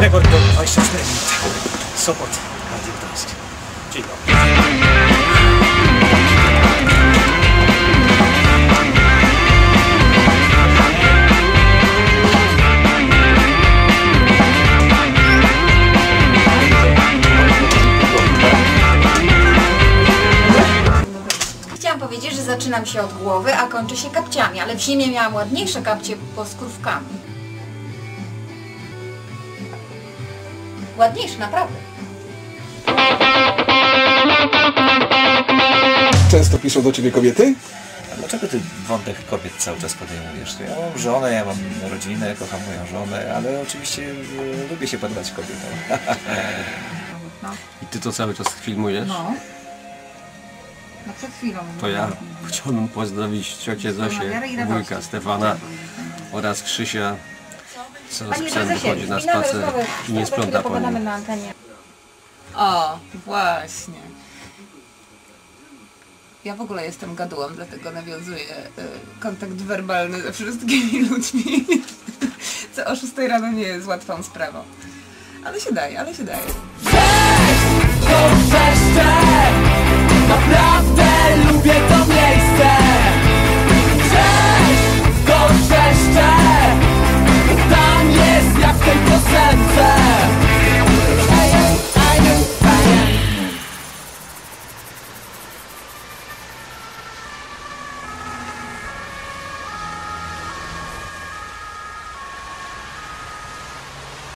24 minuty. Radio Gdańsk. Dzień dobry. Zaczynam się od głowy, a kończę się kapciami, ale w zimie miałam ładniejsze kapcie poskórówkami. Ładniejsze, naprawdę. Często piszą do ciebie kobiety? A dlaczego ty wątek kobiet cały czas podejmujesz? To ja mam żonę, ja mam rodzinę, kocham moją żonę, ale oczywiście e, lubię się podobać kobietom. I ty to cały czas filmujesz? No. No przed chwilą. To ja chciałbym pozdrowić ciocię Zosię, wujka Stefana oraz Krzysia, co z Panie psem prezesie, wychodzi na spacer rozmowę. i nie sprząta po pogadamy nim. na antenie. O, właśnie. Ja w ogóle jestem gadułą, dlatego nawiązuję y, kontakt werbalny ze wszystkimi ludźmi. Co o 6 rano nie jest łatwą sprawą. Ale się daje, ale się daje.